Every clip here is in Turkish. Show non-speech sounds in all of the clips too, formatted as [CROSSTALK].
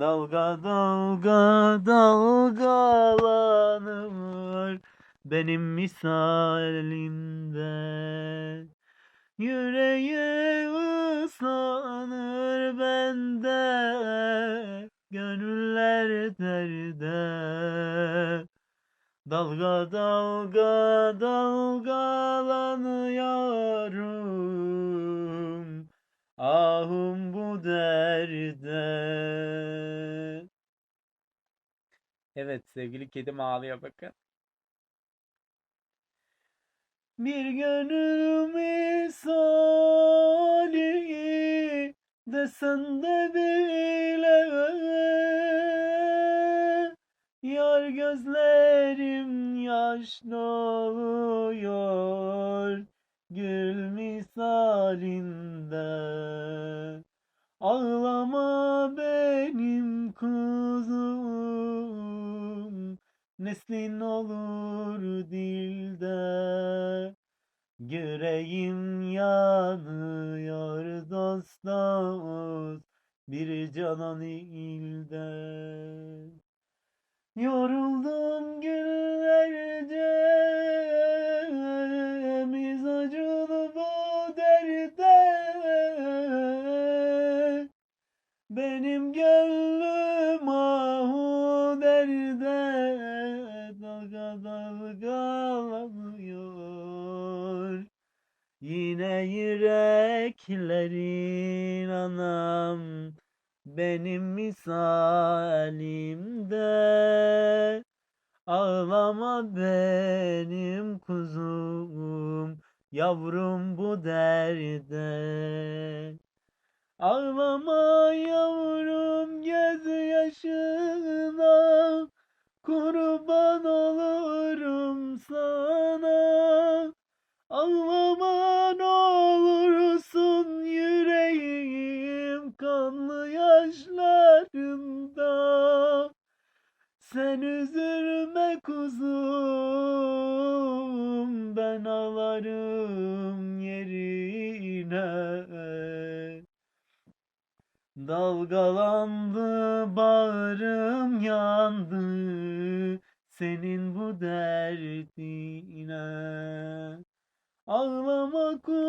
Dalga dalga dalgalanır benim misalimde. Yüreğim ıslanır bende, gönüller derde. Dalga dalga dalgalanıyorum ahım bu derde. Evet sevgili kedim ağlıyor bakın. Bir gönül misali desen de bile Yar gözlerim yaş doluyor gül misalinde dost Bir canan ilde. Yoruldum günlerce mizacını bu derde. Benim gönlüm Yine yüreklerin anam benim misalimde. Ağlama benim kuzum Yavrum bu derde. Ağlama yavrum gözyaşına Kurban olurum sana Dalgalandı bağrım yandı. Senin bu derdine Ağlama kuzum.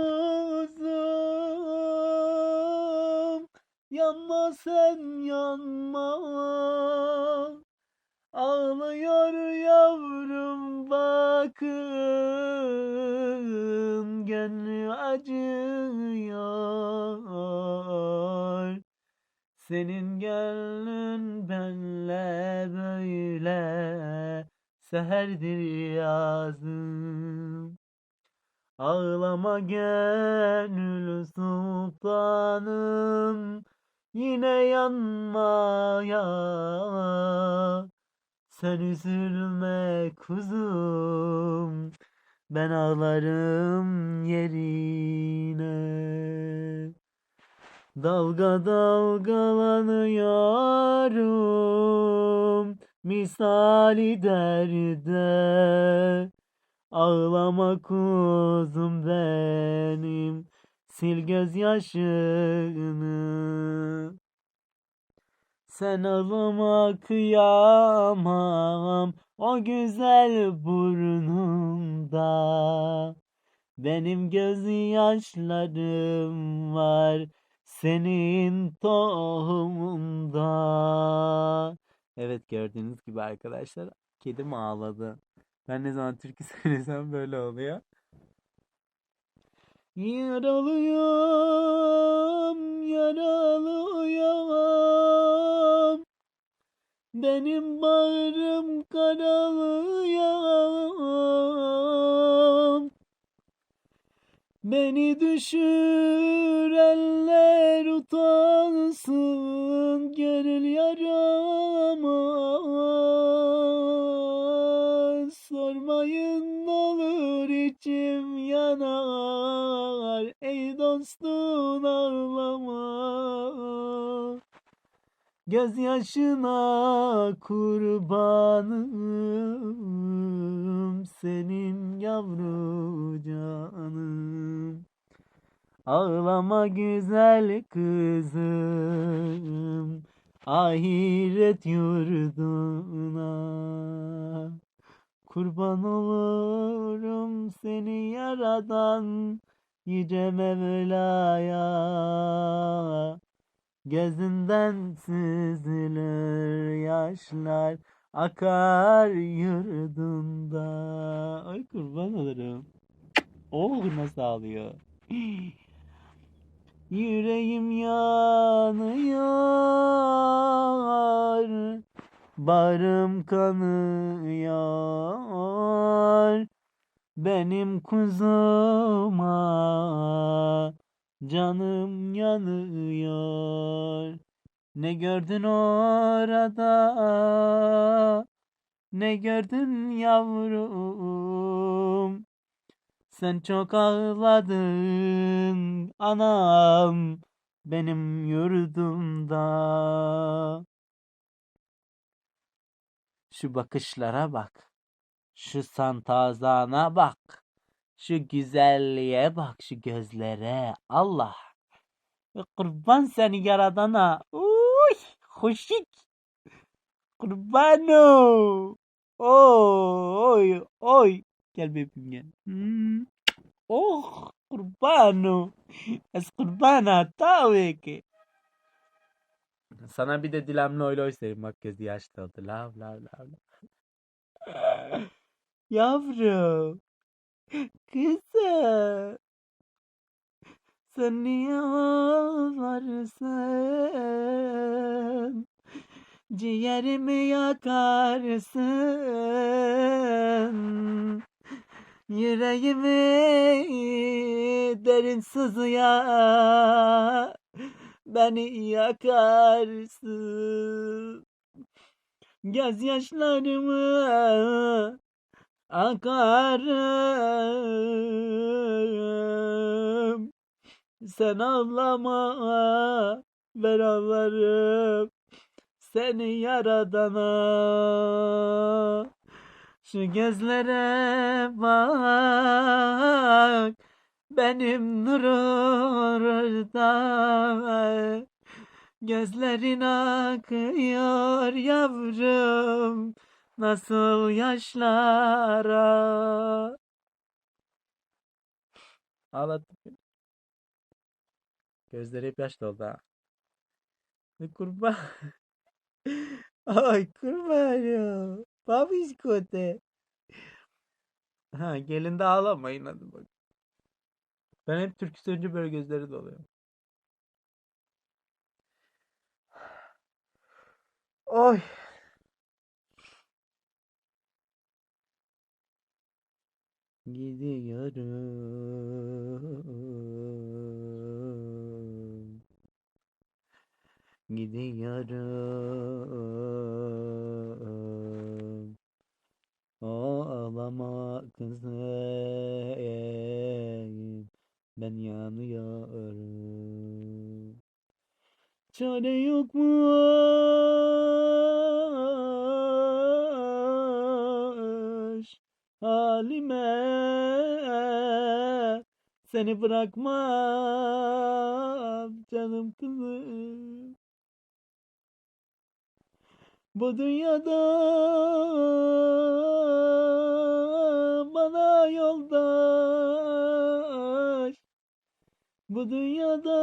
Yanma sen yanma. Ağlıyor yavrum bakın. Gönlü acıyor Senin gönlün benle böyle Seherdir yazım. Ağlama gönül sultanım Yine yanmaya. Sen üzülme kuzum Ben ağlarım Dalga dalgalanıyorum Misali derde. Ağlama kuzum benim Sil gözyaşını. Sen ağlama kıyamam O güzel burnunda Benim gözyaşlarım var Senin tohumunda Evet gördüğünüz gibi arkadaşlar Kedim ağladı ben ne zaman türkü [LAUGHS] söylesem böyle oluyor. Yaralıyım, yaralıyım. Benim bağrım karalıyım. Beni düşürenler utansın gönül yarama. Sormayın olur içim yanar Ey dostun ağlama Gözyaşına kurbanım Senin yavru canım. Ağlama güzel kızım ahiret yurduna. Kurban olurum seni yaradan Yüce Mevla'ya. Gözünden süzülür yaşlar Akar yurdunda. Ay kurban olurum. Oh nasıl ağlıyor [GASPS] Yüreğim yanıyor. Bağrım kanıyor. Benim kuzuma Canım yanıyor Ne gördün orada Ne gördün yavrum Sen çok ağladın anam Benim yurdumda Şu bakışlara bak. Şu santazana bak. Şu güzelliğe bak, şu gözlere. Allah. Ve Kurban seni yaradana. Uy, hoşik. Kurbano. Oy, oy. Gel bebeğim gel. Hmm. Oh, kurbano. Es kurbana tabii ki. Sana bir de dilemli oy oy söyleyeyim. Bak gözü yaşlı oldu. Lav lav lav. lav. Yavrum. Kızım. Sen niye ağlarsın? Ciğerimi yakarsın. Yüreğimi derin sızıya beni yakarsın. Gözyaşlarımı akarım. Sen ağlama ben ağlarım. Seni yaradana şu gözlere bak benim nur orada Gözlerin akıyor yavrum Nasıl yaşlara Ağlattı beni. Gözleri hep yaş doldu ha. Ne kurban. [LAUGHS] Ay kurban ya. Babişko de. Ha gelin de ağlamayın hadi bak. Ben hep türkü söyleyince böyle gözleri doluyor. Oy. Gidiyorum. Gidiyorum. Ağlama kızım. Ben yanıyorum. Çare yok muş halime Seni bırakmam canım kızım Bu dünyada bana yoldaş. Bu dünyada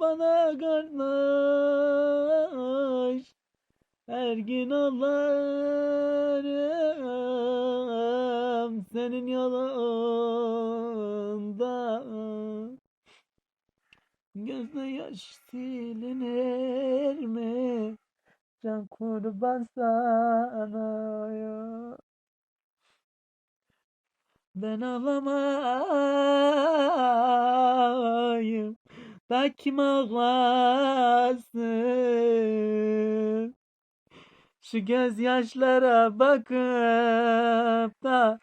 bana kardeş. Her gün ağlarım senin yolunda Gözde yaş silinir mi? Can kurban sana ya Ben ağlamayım da kim ağlasın? Şu gözyaşlara bakıp da